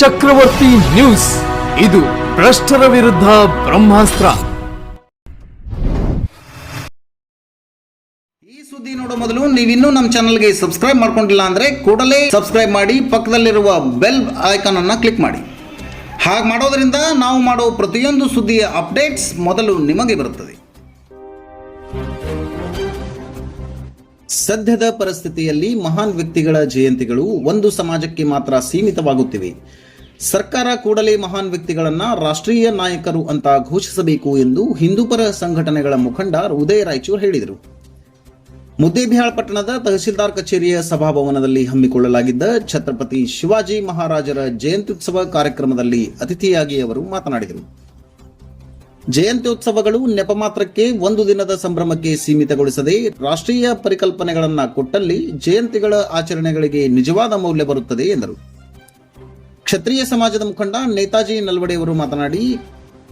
ಚಕ್ರವರ್ತಿ news. ಇದು ಭ್ರಷ್ಟರ ವಿರುದ್ಧ ಬ್ರಹ್ಮಾಸ್ತ್ರ. ಈ ಸುದ್ದಿ ನೋಡೋ ಮೊದಲು ನೀವಿನ್ನೂ ನಮ್ಮ ಚಾನಲ್ಗೆ ಸಬ್ಸ್ಕ್ರೈಬ್ ಮಾಡ್ಕೊಂಡಿಲ್ಲ ಅಂದ್ರೆ ಕೂಡಲೇ ಸಬ್ಸ್ಕ್ರೈಬ್ ಮಾಡಿ, ಪಕ್ಕದಲ್ಲಿರುವ ಬೆಲ್ ಐಕಾನ್ ಅನ್ನು ಕ್ಲಿಕ್ ಮಾಡಿ. ಹಾಗೆ ಮಾಡೋದ್ರಿಂದ ನಾವು ಮಾಡೋ ಪ್ರತಿಯೊಂದು ಸುದ್ದಿಯ ಅಪ್ಡೇಟ್ಸ್ ಮೊದಲು ನಿಮಗೆ ಬರುತ್ತದೆ. ಸದ್ಯದ ಪರಿಸ್ಥಿತಿಯಲ್ಲಿ ಮಹಾನ್ ವ್ಯಕ್ತಿಗಳ ಜಯಂತಿಗಳು ಒಂದು ಸಮಾಜಕ್ಕೆ ಮಾತ್ರ ಸೀಮಿತವಾಗುತ್ತಿವೆ. ಸರ್ಕಾರ ಕೂಡಲೇ ಮಹಾನ್ ವ್ಯಕ್ತಿಗಳನ್ನ ರಾಷ್ಟ್ರೀಯ ನಾಯಕರು ಅಂತ ಘೋಷಿಸಬೇಕು ಎಂದು ಹಿಂದೂಪರ ಸಂಘಟನೆಗಳ ಮುಖಂಡ ಉದಯ ರಾಯಚೂರು ಹೇಳಿದರು. ಮುದ್ದೇಬಿಹಾಳ್ ಪಟ್ಟಣದ ತಹಸೀಲ್ದಾರ್ ಕಚೇರಿಯ ಸಭಾಭವನದಲ್ಲಿ ಹಮ್ಮಿಕೊಳ್ಳಲಾಗಿದ್ದ ಛತ್ರಪತಿ ಶಿವಾಜಿ ಮಹಾರಾಜರ ಜಯಂತ್ಯುತ್ಸವ ಕಾರ್ಯಕ್ರಮದಲ್ಲಿ ಅತಿಥಿಯಾಗಿ ಅವರು ಮಾತನಾಡಿದರು. ಜಯಂತ್ಯುತ್ಸವಗಳು ನೆಪ ಮಾತ್ರಕ್ಕೆ ಒಂದು ದಿನದ ಸಂಭ್ರಮಕ್ಕೆ ಸೀಮಿತಗೊಳಿಸದೆ ರಾಷ್ಟ್ರೀಯ ಪರಿಕಲ್ಪನೆಗಳನ್ನು ಕೊಟ್ಟಲ್ಲಿ ಜಯಂತಿಗಳ ಆಚರಣೆಗಳಿಗೆ ನಿಜವಾದ ಮೌಲ್ಯ ಬರುತ್ತದೆ ಎಂದರು. ಕ್ಷತ್ರಿಯ ಸಮಾಜದ ಮುಖಂಡ ನೇತಾಜಿ ನಲ್ವಡೆಯವರು ಮಾತನಾಡಿ,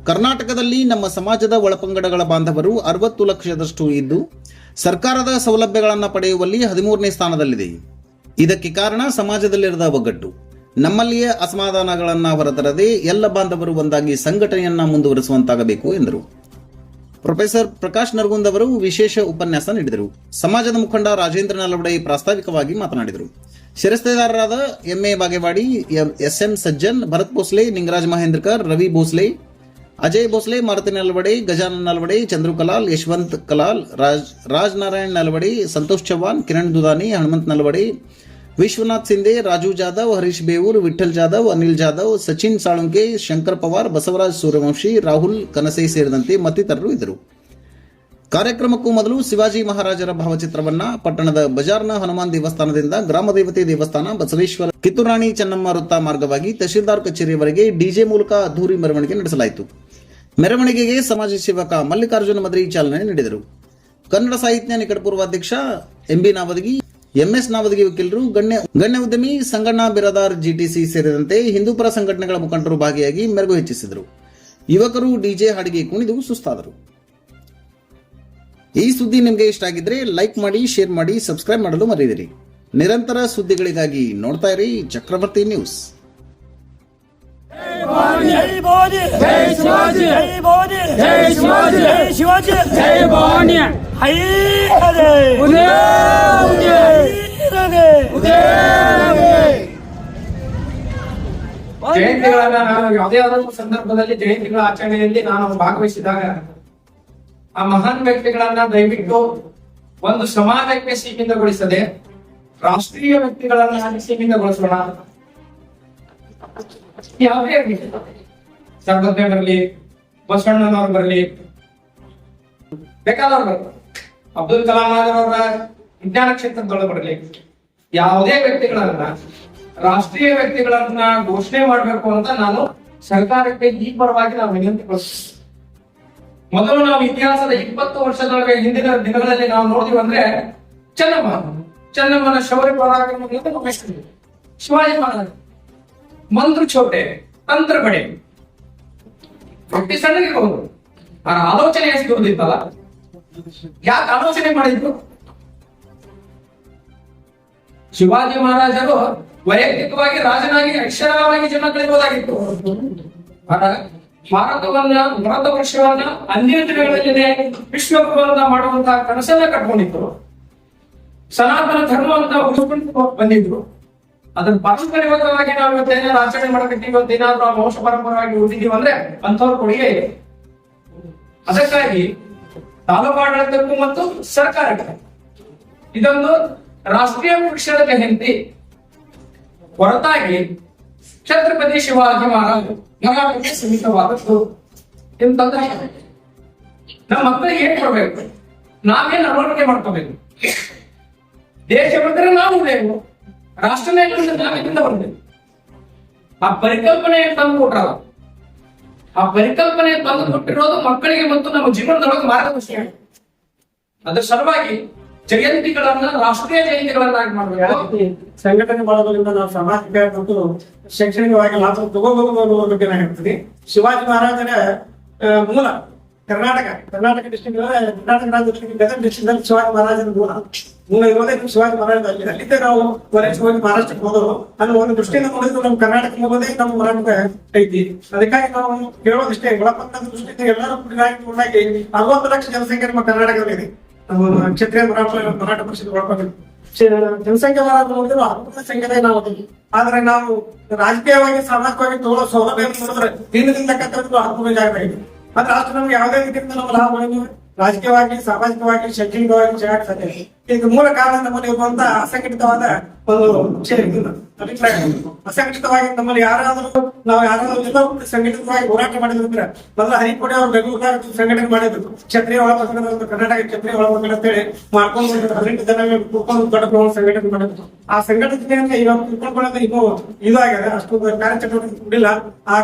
ಕರ್ನಾಟಕದಲ್ಲಿ ನಮ್ಮ ಸಮಾಜದ ಒಳಪಂಗಡಗಳ ಬಾಂಧವರು ಅರವತ್ತು ಲಕ್ಷದಷ್ಟು ಇದ್ದು, ಸರ್ಕಾರದ ಸೌಲಭ್ಯಗಳನ್ನು ಪಡೆಯುವಲ್ಲಿ ಹದಿಮೂರನೇ ಸ್ಥಾನದಲ್ಲಿದೆ. ಇದಕ್ಕೆ ಕಾರಣ ಸಮಾಜದಲ್ಲಿರದ ಒಗ್ಗಟ್ಟು. ನಮ್ಮಲ್ಲಿಯೇ ಅಸಮಾಧಾನಗಳನ್ನು ಹೊರತರದೆ ಎಲ್ಲ ಬಾಂಧವರು ಒಂದಾಗಿ ಸಂಘಟನೆಯನ್ನ ಮುಂದುವರಿಸುವಂತಾಗಬೇಕು ಎಂದರು. ಪ್ರೊಫೆಸರ್ ಪ್ರಕಾಶ್ ನರಗುಂದ್ ಅವರು ವಿಶೇಷ ಉಪನ್ಯಾಸ ನೀಡಿದರು. ಸಮಾಜದ ಮುಖಂಡ ರಾಜೇಂದ್ರ ನಲವಡೆ ಪ್ರಾಸ್ತಾವಿಕವಾಗಿ ಮಾತನಾಡಿದರು. ಶಿರಸ್ತೇದಾರರಾದ M A Bagewadi S M Sajjan, Bharat Bhosle, Ningraj Mahendrakar, Ravi Bhosle, Ajay Bhosle, Maruti Nalwade, Gajanan Nalwade Chandru Kalal Yashwant Kalal, Raj Raj Narayan Nalwade, Santosh Chavan, Kiran Dudani, Hanumant Nalwade Vishwanath Shinde Raju Jadhav, Harish Bevur Vitthal Jadhav, Anil Jadhav, Sachin Salunke Shankar Pawar, Basavaraj Suryavanshi, Rahul Kanase ಸೇರಿದಂತೆ ಮತ್ತಿತರರು ಇದ್ದರು. ಕಾರ್ಯಕ್ರಮಕ್ಕೂ ಮೊದಲು ಶಿವಾಜಿ ಮಹಾರಾಜರ ಭಾವಚಿತ್ರವನ್ನ ಪಟ್ಟಣದ ಬಜಾರ್ನ ಹನುಮಾನ್ ದೇವಸ್ಥಾನದಿಂದ ಗ್ರಾಮ ದೇವತೆ ದೇವಸ್ಥಾನ ಬಸವೇಶ್ವರ ಕಿತ್ತೂರಾಣಿ ಚೆನ್ನಮ್ಮ ವೃತ್ತ ಮಾರ್ಗವಾಗಿ ತಹಶೀಲ್ದಾರ್ ಕಚೇರಿಯವರೆಗೆ ಡಿಜೆ ಮೂಲಕ ಅದ್ದೂರಿ ಮೆರವಣಿಗೆ ನಡೆಸಲಾಯಿತು. ಮೆರವಣಿಗೆಗೆ ಸಮಾಜ ಸೇವಕ ಮಲ್ಲಿಕಾರ್ಜುನ ಮದ್ರಿ ಚಾಲನೆ ನೀಡಿದರು. ಕನ್ನಡ ಸಾಹಿತ್ಯ ನಿಕಟಪೂರ್ವ ಅಧ್ಯಕ್ಷ ಎಂಬಿ ನಾವದಗಿ ಎಂಎಸ್ ನಾವದಗಿ ವಕೀಲರು, ಗಣ್ಯ ಗಣ್ಯ ಉದ್ಯಮಿ ಸಂಗಣ್ಣ ಬಿರಾದಾರ್ ಜಿಟಿಸಿ ಸೇರಿದಂತೆ ಹಿಂದೂಪರ ಸಂಘಟನೆಗಳ ಮುಖಂಡರು ಭಾಗಿಯಾಗಿ ಮೆರುಗು ಹೆಚ್ಚಿಸಿದರು. ಯುವಕರು ಡಿಜೆ ಹಾಡಿಗೆ ಕುಣಿದು ಸುಸ್ತಾದರು. ಈ ಸುದ್ದಿ ನಿಮಗೆ ಇಷ್ಟ ಆಗಿದ್ರೆ ಲೈಕ್ ಮಾಡಿ, ಶೇರ್ ಮಾಡಿ, ಸಬ್ಸ್ಕ್ರೈಬ್ ಮಾಡಲು ಮರೆಯದಿರಿ ನಿರಂತರ ಸುದ್ದಿಗಳಿಗಾಗಿ ನೋಡ್ತಾ ಇರಿ ಚಕ್ರವರ್ತಿ ನ್ಯೂಸ್. ಜೈ ಜೈ ಜಯಂತಿಗಳನ್ನ ನಾನು ಯಾವುದೇ ಸಂದರ್ಭದಲ್ಲಿ ಜಯಂತಿಗಳ ಆಚರಣೆಯಲ್ಲಿ ನಾನು ಭಾಗವಹಿಸಿದಾಗ ಆ ಮಹಾನ್ ವ್ಯಕ್ತಿಗಳನ್ನ ದಯವಿಟ್ಟು ಒಂದು ಸಮಾಜಕ್ಕೆ ಸೀಮಿತಗೊಳಿಸದೆ ರಾಷ್ಟ್ರೀಯ ವ್ಯಕ್ತಿಗಳನ್ನ ಸೀಮಿತಗೊಳಿಸೋಣ? ಯಾವುದೇ ಸರ್ವಜ್ಞರಲ್ಲಿ ಬರಲಿ, ಬಸವಣ್ಣನವ್ರು ಬರಲಿ, ಬೇಕಾದವ್ರು ಬರ್ತಾರೆ ಅಬ್ದುಲ್ ಕಲಾಂ ಅವರ ವಿಜ್ಞಾನ ಕ್ಷೇತ್ರ ಬರಲಿ ಯಾವುದೇ ವ್ಯಕ್ತಿಗಳನ್ನ, ರಾಷ್ಟ್ರೀಯ ವ್ಯಕ್ತಿಗಳನ್ನ ಘೋಷಣೆ ಮಾಡಬೇಕು ಅಂತ ನಾನು ಸರ್ಕಾರಕ್ಕೆ ಈ ಪರವಾಗಿ ನಾವು ವಿನಂತಿ ಮೊದಲು ನಾವು ಇತಿಹಾಸದ ಇಪ್ಪತ್ತು ವರ್ಷದೊಳಗೆ ಹಿಂದಿನ ದಿನಗಳಲ್ಲಿ ನಾವು ನೋಡಿದ್ವಿ ಅಂದ್ರೆ ಚೆನ್ನಮ್ಮ, ಚೆನ್ನಮ್ಮನ ಶೌರ್ಯ ಮೆಚ್ಚಿದ್ವಿ. ಶಿವಾಜಿ ಮಹಾರಾಜ, ಮಂತ್ರ ಚೋಟೆ ತಂತ್ರ ಬಡೆ ಸಣ್ಣಗೆ ಹೋದ್ರು. ಆ ಆಲೋಚನೆ ಎಷ್ಟು ದೊಡ್ಡದಿತ್ತಲ್ಲ ಯಾಕೆ ಆಲೋಚನೆ ಮಾಡಿದ್ರು? ಶಿವಾಜಿ ಮಹಾರಾಜರು ವೈಯಕ್ತಿಕವಾಗಿ ರಾಜನಾಗಿ, ಅಕ್ಷರವಾಗಿ ಜನ ಕಳಿಬಹುದಾಗಿತ್ತು ಭಾರತವನ್ನ ಭಾರತ ವರ್ಷವನ್ನ ಅಂದಿನ ದಿನಗಳಲ್ಲಿ ವಿಶ್ವಗುರುವನ್ನ ಮಾಡುವಂತಹ ಕನಸನ್ನ ಕಟ್ಕೊಂಡಿದ್ರು. ಸನಾತನ ಧರ್ಮವನ್ನ ಉಳಿಸ್ಕೊಂಡು ಬಂದಿದ್ರು. ಅದನ್ನ ಪಾರಂಪರಿಕವಾಗಿ ನಾವು ಇವತ್ತೇನಾದ್ರು ಆಚರಣೆ ಮಾಡಬೇಕು ಇವತ್ತೇನಾದ್ರೂ ಆ ವಂಶ ಪರಂಪರವಾಗಿ ಉಳಿದಿದ್ದೀವಿ ಅಂದ್ರೆ ಅಂತವ್ರ ಕೊಡುಗೆ ಇದೆ. ಅದಕ್ಕಾಗಿ ತಾಲೂಕು ಆಡಳಿತಕ್ಕೂ ಮತ್ತು ಸರ್ಕಾರಕ್ಕೆ ಇದೊಂದು ರಾಷ್ಟ್ರೀಯ ಪಕ್ಷದ ಜಯಂತಿ ಹೊರತಾಗಿ ಛತ್ರಪತಿ ಶಿವಾಜಿ ಮಹಾರಾಜ್ ಸೀಮಿತವಾದದ್ದು ಎಂತಂದ್ರೆ ನಮ್ಮ ಮಕ್ಕಳಿಗೆ ಏನ್ ಕೊಡ್ಬೇಕು? ನಾವೇನು ಅಳವಡಿಕೆ ಮಾಡ್ಕೋಬೇಕು. ದೇಶ ಬಂದ್ರೆ ನಾವು ಬೇಕು. ರಾಷ್ಟ್ರ ನಾಯಕರಿಂದ ನಾವೆಲ್ಲಿಂದ ಬರ್ತೇವೆ ಆ ಪರಿಕಲ್ಪನೆ ತಂದು ಕೊಟ್ರಲ್ಲ ಆ ಪರಿಕಲ್ಪನೆ ತಂದು ಕೊಟ್ಟಿರೋದು ಮಕ್ಕಳಿಗೆ ಮತ್ತು ನಮ್ಮ ಜೀವನದೊಳಗೆ ಮಾರ್ಗದರ್ಶನ. ಅದ್ರ ಸಲುವಾಗಿ ಜಯಂತಿಗಳನ್ನ ರಾಷ್ಟ್ರೀಯ ಜಯಂತಿಗಳನ್ನಾಗಿ ಮಾಡಬೇಕು. ಸಂಘಟನೆ ಮಾಡೋದ್ರಿಂದ ನಾವು ಸಾಮಾಜಿಕ ಮತ್ತು ಶೈಕ್ಷಣಿಕವಾಗಿ ಲಾಭ ತಗೋಬಹುದು ಅನ್ನೋದ್ರ ಬಗ್ಗೆ ನಾನು ಹೇಳ್ತೀನಿ ಶಿವಾಜಿ ಮಹಾರಾಜರ ಮೂಲ ಕರ್ನಾಟಕ ಕರ್ನಾಟಕ ಡಿಸ್ಟ್ರಿಕ್ಟ್ ಕರ್ನಾಟಕ ಗದಗ ಡಿಸ್ಟ್ರಿಕ್ಟ್ ಶಿವಾಜಿ ಮಹಾರಾಜನ ಮೂಲ ಶಿವಾಜಿ ಮಹಾರಾಜ ಅಲ್ಲಿ ನಾವು ವಲಸೆ ಹೋಗಿ ಮಹಾರಾಷ್ಟ್ರಕ್ಕೆ ಹೋದ್ರು ಅಲ್ಲಿ ಒಂದು ದೃಷ್ಟಿಯಿಂದ ನೋಡಿದ್ರು ನಮ್ಮ ಕರ್ನಾಟಕ ಹೋಗೋದೇ ನಮ್ಮ ಮರಾಠ ಐತಿ. ಅದಕ್ಕಾಗಿ ನಾವು ಹೇಳೋದಿಷ್ಟೇ ಒಳಪಟ್ಟದ ದೃಷ್ಟಿಯಿಂದ ಎಲ್ಲರೂ ಕೂಡಿನಾಗಿ ಅರವತ್ತು ಲಕ್ಷ ಜನಸಂಖ್ಯೆ ನಮ್ಮ ಕರ್ನಾಟಕದಲ್ಲಿದೆ ನಮ್ಮ ಕ್ಷತ್ರಿಯ ಮರಾಠ ಮರಾಠ ಪರಿಷತ್ ಒಳಪಟ್ಟು ಜನಸಂಖ್ಯೆ ನೋಡಿದ್ರು ಅರವತ್ತು ಸಂಖ್ಯೆ ನಾವು. ಆದ್ರೆ ನಾವು ರಾಜಕೀಯವಾಗಿ ಸಾಮಾಜಿಕವಾಗಿ ತಗೊಳ್ಳೋ ಸೌಲಭ್ಯ ನೋಡಿದ್ರೆ ದಿನದಿಂದ ಕಟ್ಟೋದು ಅನುಕೂಲ ಜಾಗ ಇದೆ ಆದ್ರೆ ಅಷ್ಟು ನಮ್ಗೆ ಯಾವುದೇ ರೀತಿಯಿಂದ ನಮ್ಮ ಲಾಭಗಳನ್ನು ರಾಜಕೀಯವಾಗಿ ಸಾಮಾಜಿಕವಾಗಿ ಶೈಕ್ಷಣಿಕವಾಗಿ ಜಗತ್ತು ಇದಕ್ಕೆ ಮೂಲ ಕಾರಣ ನಮ್ಮಲ್ಲಿ ಇರುವಂತ ಅಸಂಘಟಿತವಾದ ಒಂದು ವಿಷಯ ಅಸಂಘಟಿತವಾಗಿ ನಮ್ಮಲ್ಲಿ ಯಾರಾದರೂ, ನಾವು ಯಾರಾದರೂ ಸಂಘಟಿತವಾಗಿ ಹೋರಾಟ ಮಾಡಿದ್ರೆ ಮೊದಲ ಹರಿಕೋಟೆ ಅವರು ಬೆಂಗಳೂರು ಸಂಘಟನೆ ಮಾಡಿದ್ರು. ಕ್ಷತ್ರಿಯ ಒಂದು ಕರ್ನಾಟಕ ಕ್ಷತ್ರಿಯ ಒಳ ಹೇಳಿ ಅಂತೇಳಿ ಮಾಡ್ಕೊಂಡು. ಹದಿನೆಂಟು ಜನ ಕೂತ್ಕೊಂಡು ದೊಡ್ಡ ಪ್ರಮಾಣ ಸಂಘಟನೆ ಮಾಡಿದ್ರು. ಆ ಸಂಘಟನೆಯಿಂದ ಇವಾಗ ಕುತ್ಕೊಳ್ಳೋದು ಇನ್ನೂ ಇದಾಗಿದೆ. ಅಷ್ಟು ಕಾರ್ಯಚಟುವಟಿಕೆ ಕೊಡಿಲ್ಲ ಆ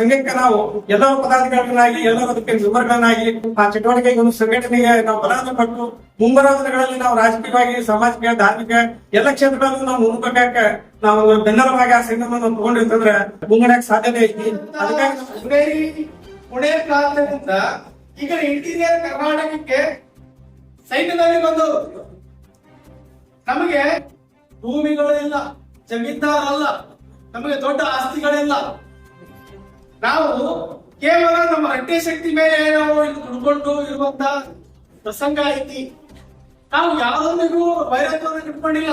ಸಂಘಕ್ಕೆ ನಾವು ಎಲ್ಲ ಪದಾಧಿಕಾರಿಗಳನ್ನಾಗಿ ಎಲ್ಲರೂ ಅದಕ್ಕೆ ವಿವರಗಳನ್ನಾಗಿ ಆ ಚಟುವಟಿಕೆಗೆ ಒಂದು ಸಂಘಟನೆಗೆ ನಾವು ಬಲವನ್ನು ಕೊಟ್ಟು ಮುಂಬರುವ ದಿನಗಳಲ್ಲಿ ನಾವು ರಾಜಕೀಯವಾಗಿ, ಸಾಮಾಜಿಕ, ಧಾರ್ಮಿಕ ಎಲ್ಲ ಕ್ಷೇತ್ರಗಳಲ್ಲೂ ನಾವು ಮುನ್ನುಗ್ಗಕ್ಕೆ ನಾವು ಬೆನ್ನರವಾಗಿ ಆ ನಾವು ತಗೊಂಡಿರ್ತಂದ್ರೆ ಮುಂಗಡಕ್ಕೆ ಸಾಧ್ಯತೆ ಐತಿ. ಅದಕ್ಕಾಗಿ ನಾವು ಪುಣೆ ಪ್ರಾಂತ್ಯದಿಂದ ಈಗ ಇಂಟೀರಿಯರ್ ಕರ್ನಾಟಕಕ್ಕೆ? ಸೈನ್ಯದಲ್ಲಿ ಬಂದು ನಮಗೆ ಭೂಮಿಗಳಿಲ್ಲ, ಜಮೀನ್ದಾರ ಅಲ್ಲ, ನಮಗೆ ದೊಡ್ಡ ಆಸ್ತಿಗಳಿಲ್ಲ. ನಾವು ಕೇವಲ ನಮ್ಮ ರಟ್ಟೆ ಶಕ್ತಿ ಮೇಲೆ ನಾವು ದುಡ್ಕೊಂಡು ಇರುವಂತ ಪ್ರಸಂಗ ಐತಿ. ನಾವು ಯಾವುದೊಂದಿಗೂ ವೈರತ್ವವನ್ನು ಇಟ್ಕೊಂಡಿಲ್ಲ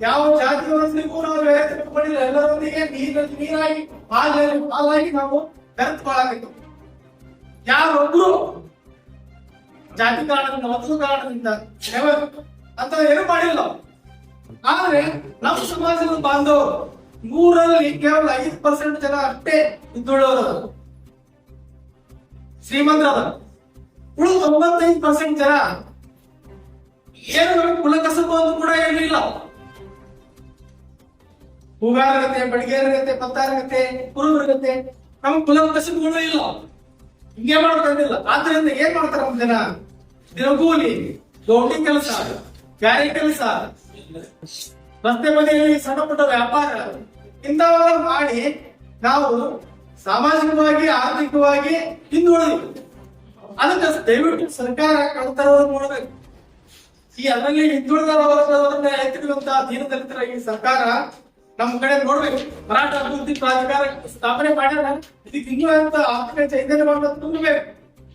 ಯಾವ ಜಾತಿಯವರೊಂದಿಗೂ ನಾವು ವೈರತ್ವ ಇಟ್ಕೊಂಡಿಲ್ಲ ಎಲ್ಲರೊಂದಿಗೆ ನೀರಲ್ಲಿ ನೀರಾಗಿ ಹಾಲಲ್ಲಿ ಹಾಲಾಗಿ ನಾವು ಬೆರೆತುಕೊಳ್ಳಬೇಕು. ಯಾರೊಬ್ರು ಜಾತಿ ಕಾರಣದಿಂದ ಮತ್ತೊಂದು ಕಾರಣದಿಂದ ಅಂತ ಏನು ಮಾಡಿಲ್ಲ. ಆದ್ರೆ ನಮ್ಮ ಸಮಾಜದ ಬಾಂಧವರು ನೂರಲ್ಲಿ ಕೇವಲ ಐದು ಪರ್ಸೆಂಟ್ ಜನ ಅಷ್ಟೇ ಇದ್ದುಳ್ಳವರು ಶ್ರೀಮಂತರದ ಉಳಿದ ತೊಂಬತ್ತೈದು ಪರ್ಸೆಂಟ್ ಜನ ಏನು ನಮಗೆ ಅಂತ ಕೂಡ ಇರಲಿಲ್ಲ ಹೂಗಾರಗತ್ತೆ, ಬಡಿಗೇರಗತ್ತೆ, ಪತ್ತಾರಗತ್ತೆ, ಕುರುಬರಗತ್ತೆ, ನಮಗೆ ಕುಲ ಕಸಬುಗಳು ಇಲ್ಲ. ಹಿಂಗೆ ಮಾಡ್ಕೊಂಡಿಲ್ಲ ಆದ್ರಿಂದ ಏನ್ ಮಾಡ್ತಾರ ಒಂದ್ ಜನ? ದಿನಗೂಲಿ ದೊಡ್ಡ ಕೆಲಸ ಗಾರಿ ಕೆಲಸ. ರಸ್ತೆ ಬದಿಯಲ್ಲಿ ಸಣ್ಣ ಪುಟ್ಟ ವ್ಯಾಪಾರ. ಇಂಥವೆಲ್ಲ ಮಾಡಿ ನಾವು ಸಾಮಾಜಿಕವಾಗಿ, ಆರ್ಥಿಕವಾಗಿ ಹಿಂದುಳಿದ್ವಿ. ಅದಕ್ಕೆ ದಯವಿಟ್ಟು ಸರ್ಕಾರ ಕಳ್ತಾರ ನೋಡ್ಬೇಕು. ಈ ಅದರಲ್ಲಿ ಹಿಂದುಳಿದ ವರ್ಗದವರನ್ನ ಎತ್ತಿರುವಂತಹ ದೀನದಲಿತರ ಈ ಸರ್ಕಾರ ನಮ್ಮ ಕಡೆ ನೋಡ್ಬೇಕು. ಮರಾಠ ಅಭಿವೃದ್ಧಿ ಪ್ರಾಧಿಕಾರ ಸ್ಥಾಪನೆ ಮಾಡ್ಯಾರ ಇದಕ್ಕೆ ಇನ್ನೂ ಅಂತ ಆರ್ಥಿಕ ಚೈತನ್ಯವನ್ನು ತುಂಬಬೇಕು.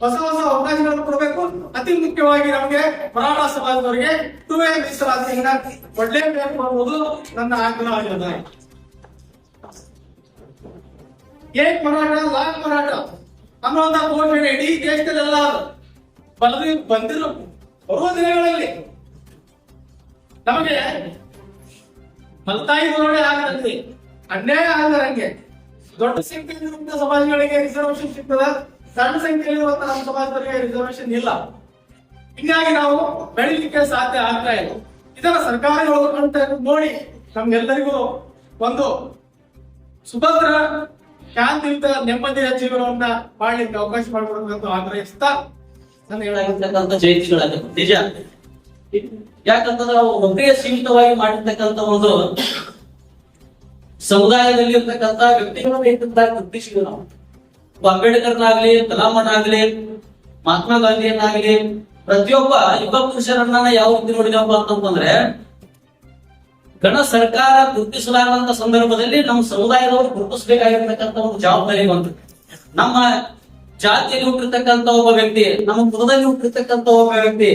ಹೊಸ ಹೊಸ ಅವಕಾಶಗಳನ್ನು ಕೊಡಬೇಕು. ಅತಿ ಮುಖ್ಯವಾಗಿ ನಮಗೆ ಮರಾಠ ಸಮಾಜದವರಿಗೆ ಟೂ ಎ ಮೀಸಲಾತಿಯನ್ನ ಕೊಡ್ಲೇಬೇಕು ಅನ್ನೋದು ನನ್ನ ಆಗ್ರಹವಾಗಿದೆ ಏಕ್ ಮರಾಠ ಲಾಕ್ ಮರಾಠ ಅನ್ನುವಂತಹ ಘೋಷಣೆ ಇಡೀ ದೇಶದಲ್ಲೆಲ್ಲ ಬಲದಿ ಬಂದಿರೋ ಬರುವ ದಿನಗಳಲ್ಲಿ ನಮಗೆ ಫಲತಾಯಿ ಧೋರಣೆ ಆಗದಂತೆ, ಅನ್ಯಾಯ ಆಗದಂಗೆ ದೊಡ್ಡ ಸಂಖ್ಯೆಯಲ್ಲಿರುವಂತಹ ಸಮಾಜಗಳಿಗೆ ರಿಸರ್ವೇಶನ್ ಸಿಗ್ತದ? ಸಣ್ಣ ಸಂಖ್ಯೆಯಲ್ಲಿರುವಂತಹ ನಮ್ಮ ಸಮಾಜದವರಿಗೆ ರಿಸರ್ವೇಶನ್ ಇಲ್ಲ. ಹಿಂಗಾಗಿ ನಾವು ಬೆಳಿಲಿಕ್ಕೆ ಸಾಧ್ಯ ಆಗ್ತಾ ಇಲ್ಲ. ಇದರ ಸರ್ಕಾರಗಳು ಅಂತ ನೋಡಿ ನಮ್ಗೆಲ್ಲರಿಗೂ ಒಂದು ಸುಭದ್ರ, ಶಾಂತಿಯುತ, ನೆಮ್ಮದಿಯ ಜೀವನವನ್ನ ಮಾಡ್ಲಿಕ್ಕೆ ಅವಕಾಶ ಮಾಡಿಕೊಡಬೇಕು ಆಗ್ರಹಿಸ್ತಾ ನಾನು ಹೇಳ ಆಗಿರ್ತಕ್ಕಂಥ ನಿಜ. ಯಾಕಂತಂದ್ರೆ ಅವು ಒಬ್ಬರಿಗೆ ಸೀಮಿತವಾಗಿ ಮಾಡಿರ್ತಕ್ಕಂಥ ಒಂದು ಸಮುದಾಯದಲ್ಲಿ ಇರ್ತಕ್ಕಂಥ ವ್ಯಕ್ತಿಗಳನ್ನ ಇದ್ದಂತ ಗುರುತಿಸಿದ್ವಿ ನಾವು. ಅಂಬೇಡ್ಕರ್ನಾಗ್ಲಿ ಕಲಾಮನಾಗ್ಲಿ ಮಹಾತ್ಮ ಗಾಂಧಿಯನ್ನಾಗ್ಲಿ, ಪ್ರತಿಯೊಬ್ಬ ಯುವ ಪುರುಷರನ್ನ ಯಾವ ರೀತಿ ನೋಡಿದಪ್ಪ ಅಂತಂದ್ರೆ ಗಣ ಸರ್ಕಾರ ಗುರುತಿಸಲಾದಂತ ಸಂದರ್ಭದಲ್ಲಿ ನಮ್ಮ ಸಮುದಾಯದವರು ಗುರುತಿಸಬೇಕಾಗಿರ್ತಕ್ಕಂಥ ಒಂದು ಜವಾಬ್ದಾರಿ ಬಂತು. ನಮ್ಮ ಜಾತಿಯಲ್ಲಿ ಹುಟ್ಟಿರ್ತಕ್ಕಂಥ ಒಬ್ಬ ವ್ಯಕ್ತಿ, ನಮ್ಮ ಕುಲದಲ್ಲಿ ಹುಟ್ಟಿರ್ತಕ್ಕಂಥ ಒಬ್ಬ ವ್ಯಕ್ತಿ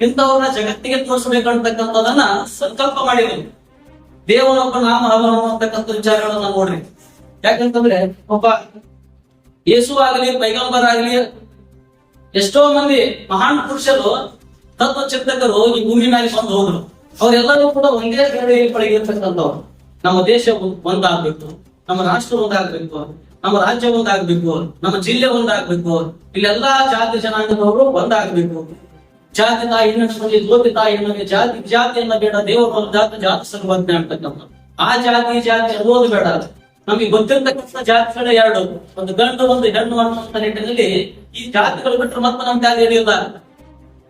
ಇಂಥವ್ರನ್ನ ಜಗತ್ತಿಗೆ ತೋರಿಸಬೇಕಂತಕ್ಕಂಥದನ್ನ ಸಂಕಲ್ಪ ಮಾಡಿದ್ರು. ದೇವನೊಬ್ಬ ನಾಮ ಹವನ ಅಂತಕ್ಕಂಥ ವಿಚಾರಗಳನ್ನ ನೋಡ್ರಿ. ಯಾಕಂತಂದ್ರೆ ಒಬ್ಬ ಯೇಸು ಆಗಲಿ, ಪೈಗಂಬರ್ ಆಗಲಿ, ಎಷ್ಟೋ ಮಂದಿ ಮಹಾನ್ ಪುರುಷರು ತತ್ವ ಚಿಂತಕರು ಈ ಭೂಮಿ ಮೇಲೆ ಬಂದು ಹೋದ್ರು. ಅವರೆಲ್ಲರೂ ಕೂಡ ಒಂದೇ ಗಡಿಯಲ್ಲಿ ಪಡೆಯಿರ್ತಕ್ಕಂಥವ್ರು ನಮ್ಮ ದೇಶ ಒಂದ್- ಒಂದಾಗ್ಬೇಕು, ನಮ್ಮ ರಾಷ್ಟ್ರ ಒಂದಾಗ್ಬೇಕು, ನಮ್ಮ ರಾಜ್ಯ ಒಂದಾಗ್ಬೇಕು, ನಮ್ಮ ಜಿಲ್ಲೆ ಒಂದಾಗ್ಬೇಕು, ಇಲ್ಲೆಲ್ಲಾ ಜಾತಿ ಜನಾಂಗದವರು ಒಂದಾಗ್ಬೇಕು. ಜಾತಿ ತಾಯಿ ಹೆಣ್ಣಿಗೆ ಜ್ಯೋತಿ ತಾಯಿ ಹೆಣ್ಣಿಗೆ ಜಾತಿ ಜಾತಿಯನ್ನ ಬೇಡ, ದೇವರು ಜಾತಿ ಜಾತಿ ಸಂಬಂಧನೆ ಅಂತಕ್ಕಂಥ ಆ ಜಾತಿ ಜಾತಿ ಅನ್ನೋದು ಬೇಡ ನಮಗೆ ಗೊತ್ತಿರ್ತಕ್ಕಂಥ ಜಾತಿಗಳು ಎರಡು. ಒಂದು ಗಂಡು, ಒಂದು ಹೆಣ್ಣು ಅನ್ನುವಂತ ನಿಟ್ಟಿನಲ್ಲಿ ಈ ಜಾತಿಗಳು ಬಿಟ್ಟರೆ ಮತ್ತೆ ನಮ್ಮ ಜಾತಿ ಏನಿಲ್ಲ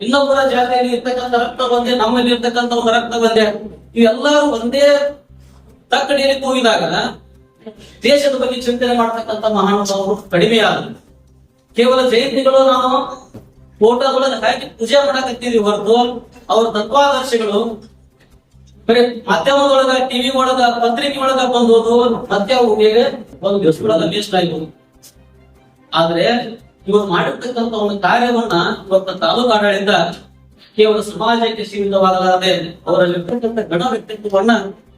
ಇನ್ನೊಬ್ಬರ ಜಾತಿಯಲ್ಲಿ ಇರ್ತಕ್ಕಂಥ ರಕ್ತ ಬಂದೆ ನಮ್ಮಲ್ಲಿ ಇರ್ತಕ್ಕಂಥ ಒಂದು ರಕ್ತ ಬಂದೆ. ಇವೆಲ್ಲರೂ ಒಂದೇ ತಕ್ಕಡಿಯಲ್ಲಿ ಕೂಗಿದಾಗ ದೇಶದ ಬಗ್ಗೆ ಚಿಂತನೆ ಮಾಡ್ತಕ್ಕಂಥ ಮಹಾನುಭಾವರು ಕಡಿಮೆ ಆದರು. ಕೇವಲ ಜಯಂತಿಗಳು ನಾವು ಫೋಟೋದೊಳಗೆ ಹಾಕಿ ಪೂಜೆ ಮಾಡಕತ್ತೀರಿ ಹೊರತು. ಅವ್ರ ತತ್ವಾದರ್ಶಗಳು. ಬರೀ ಮಾಧ್ಯಮದೊಳಗ ಟಿವಿ ಒಳಗ, ಪತ್ರಿಕೆ ಒಳಗ ಬಂದೋದು, ಮತ್ತೆ ಹೋಗಿ ಒಂದು ದಿವಸದೊಳಗ ವೇಸ್ಟ್ ಆಗೋದು ಆದ್ರೆ ಇವರು ಮಾಡಿರ್ತಕ್ಕಂಥ ಒಂದು ಕಾರ್ಯವನ್ನ ಇವತ್ತ ತಾಲೂಕು ಆಡಳಿತ ಕೇವಲ ಸಮಾಜಕ್ಕೆ ಸೀಮಿತವಾಗಲಾರದೆ ಅವರಲ್ಲಿರ್ತಕ್ಕಂಥ ಗಣ ವ್ಯಕ್ತಿತ್ವವನ್ನ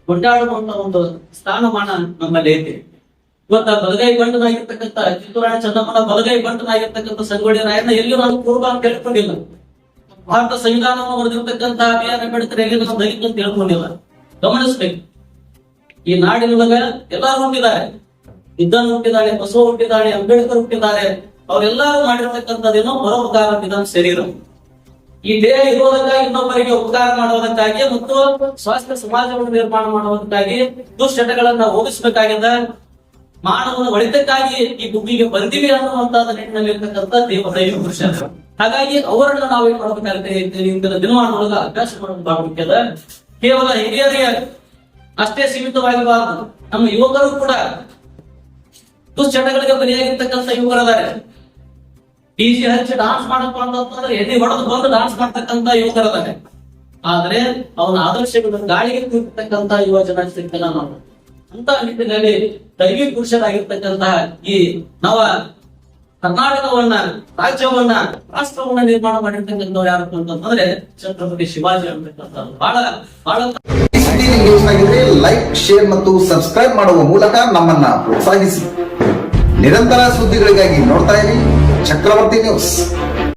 ಕೊಂಡಾಡುವಂತ ಒಂದು ಸ್ಥಾನಮಾನ ನಮ್ಮಲ್ಲಿ ಐತಿ. ಇವತ್ತ ಬಲಗೈ ಬಂಡನಾಗಿರ್ತಕ್ಕಂಥ ಕಿತ್ತೂರಾಯ ಚನ್ನಮ್ಮನ ಬಲಗೈ ಬಂಡನಾಗಿರ್ತಕ್ಕಂಥ ಸಂಗೊಳ್ಳಿ ರಾಯಣ್ಣ ಎಲ್ಲಿಯೂ ನಾನು ಪೂರ್ವ ಅಂತ ತಿಳ್ಕೊಂಡಿಲ್ಲ. ಭಾರತ ಸಂವಿಧಾನವನ್ನು ಬರೆದಿರ್ತಕ್ಕಂಥ ಬಿ ಆರ್ ಅಂಬೇಡ್ಕರ್ ಎಲ್ಲಿ ನಾವು ದಲಿತ ಅಂತ ಹೇಳ್ಕೊಂಡಿಲ್ಲ ಗಮನಿಸ್ಬೇಕು. ಈ ನಾಡಿನೊಳಗ ಎಲ್ಲಾರು ಹುಟ್ಟಿದ್ದಾರೆ. ಇದ್ದನ್ ಹುಟ್ಟಿದ್ದಾಳೆ, ಬಸವ ಹುಟ್ಟಿದ್ದಾಳೆ, ಅಂಬೇಡ್ಕರ್ ಹುಟ್ಟಿದ್ದಾರೆ. ಅವರೆಲ್ಲರೂ ಮಾಡಿರ್ತಕ್ಕಂಥದ್ದೇನೋ ಪರೋಪಕಾರ ವಿಧಾನ ಶರೀರ ಈ ದೇಹ ಇರೋದಕ್ಕಾಗಿ ಇನ್ನೊಬ್ಬರಿಗೆ ಉಪಕಾರ ಮಾಡೋದಕ್ಕಾಗಿ ಮತ್ತು ಸ್ವಾಸ್ಥ್ಯ ಸಮಾಜವನ್ನು ನಿರ್ಮಾಣ ಮಾಡೋದಕ್ಕಾಗಿ ದುಶ್ಚಟಗಳನ್ನ ಹೋಗಿಸ್ಬೇಕಾಗಿದೆ. ಮಾನವನ ಒಳಿತಕ್ಕಾಗಿ ಈ ಭೂಮಿಗೆ ಬಂದಿವೆ ಅನ್ನುವಂತಹ ನಿಟ್ಟಿನಲ್ಲಿ ಇರ್ತಕ್ಕಂಥ ದೇವ ದೈವ ಪುರುಷ ಹಾಗಾಗಿ ಅವರನ್ನು ನಾವು ಏನ್ ಮಾಡ್ಬೇಕಾಗುತ್ತೆ ಇಂದಿನ ದಿನಮಾನದೊಳಗ ಅಭ್ಯಾಸ ಮಾಡೋದು ಮುಖ್ಯದ ಕೇವಲ ಹಿರಿಯರಿಗೆ ಅಷ್ಟೇ ಸೀಮಿತವಾಗಿರಬಾರದು. ನಮ್ಮ ಯುವಕರು ಕೂಡ ದುಶ್ಚಟಗಳಿಗೆ ಬಲಿಯಾಗಿರ್ತಕ್ಕಂಥ ಯುವಕರದಾರೆ ಡಿಜಿ ಹಚ್ಚಿ ಡಾನ್ಸ್ ಮಾಡಪ್ಪ ಅಂತಂದ್ರೆ ಎದೆ ಹೊಡೆದು ಬಂದು ಡಾನ್ಸ್ ಮಾಡ್ತಕ್ಕಂಥ ಯುವಕರದಾರೆ ಆದ್ರೆ ಅವನ ಆದರ್ಶಗಳನ್ನು ಗಾಳಿಗೆ ತಿಂತಕ್ಕಂಥ ಯುವ ಜನ ಸಿಗ್ತಲ್ಲ ನಾವು ಅಂತ ನಿಟ್ಟಿನಲ್ಲಿ ದೈವಿ ಪುರುಷರಾಗಿರ್ತಕ್ಕಂತಹ ಈ ನವ ಕರ್ನಾಟಕವನ್ನ, ರಾಜ್ಯವನ್ನ, ರಾಷ್ಟ್ರವನ್ನ ನಿರ್ಮಾಣ ಮಾಡಿರ್ತಕ್ಕಂಥವ್ರು ಯಾರು ಅಂತಂದ್ರೆ ಛತ್ರಪತಿ ಶಿವಾಜಿ ಅಂತಕ್ಕಂಥ ಬಹಳ ಬಹಳ ಲೈಕ್ ಶೇರ್ ಮತ್ತು ಸಬ್ಸ್ಕ್ರೈಬ್ ಮಾಡುವ ಮೂಲಕ ನಮ್ಮನ್ನ ಪ್ರೋತ್ಸಾಹಿಸಿ. ನಿರಂತರ ಸುದ್ದಿಗಳಿಗಾಗಿ ನೋಡ್ತಾ ಇರಿ ಚಕ್ರವರ್ತಿ ನ್ಯೂಸ್